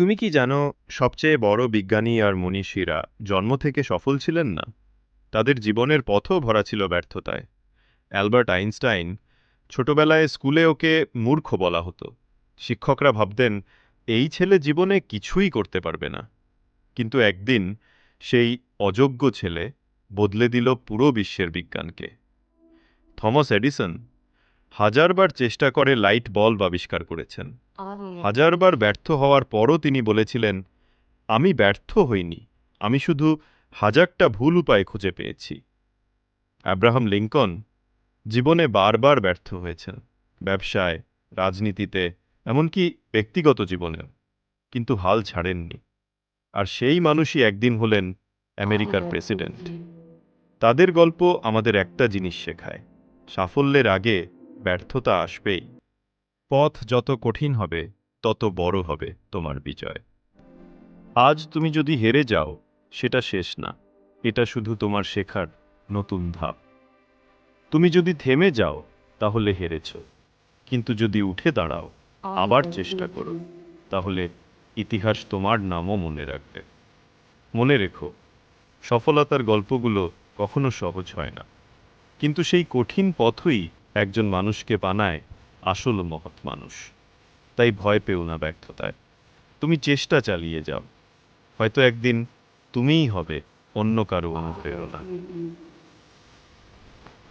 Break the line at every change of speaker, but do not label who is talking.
তুমি কি জানো, সবচেয়ে বড় বিজ্ঞানী আর মনীষীরা জন্ম থেকে সফল ছিলেন না? তাদের জীবনের পথও ভরা ছিল ব্যর্থতায়। অ্যালবার্ট আইনস্টাইন ছোটবেলায় স্কুলে ওকে মূর্খ বলা হতো। শিক্ষকরা ভাবতেন, এই ছেলে জীবনে কিছুই করতে পারবে না। কিন্তু একদিন সেই অযোগ্য ছেলে বদলে দিল পুরো বিশ্বের বিজ্ঞানকে। থমাস এডিসন হাজারবার চেষ্টা করে লাইট বল্ব আবিষ্কার করেছেন। হাজারবার ব্যর্থ হওয়ার পরও তিনি বলেছিলেন আমি ব্যর্থ হইনি আমি শুধু হাজারটা ভুল উপায় খুঁজে পেয়েছি। অ্যাব্রাহাম লিঙ্কন জীবনে বারবার ব্যর্থ হয়েছেন ব্যবসায় রাজনীতিতে এমনকি ব্যক্তিগত জীবনেও কিন্তু হাল ছাড়েননি। আর সেই মানুষই একদিন হলেন আমেরিকার প্রেসিডেন্ট। তাদের গল্প আমাদের একটা জিনিস শেখায় সাফল্যের আগে ব্যর্থতা আসবেই। পথ যত কঠিন হবে, তত বড় হবে তোমার বিজয়। আজ তুমি যদি হেরে যাও, সেটা শেষ না। এটা শুধু তোমার শেখার নতুন ধাপ। তুমি যদি থেমে যাও, তাহলে হেরেছ। কিন্তু যদি উঠে দাঁড়াও, আবার চেষ্টা করো। তাহলে ইতিহাস তোমার নামও মনে রাখবে। মনে রেখো, সফলতার গল্পগুলো কখনো সহজ হয় না। কিন্তু সেই কঠিন পথই একজন মানুষকে বানায় আসল মহৎ মানুষ। তাই ভয় পেও না ব্যর্থতায়। তুমি চেষ্টা চালিয়ে যাও। হয়তো একদিন তুমিই হবে অন্য কারও অনুপ্রেরণা।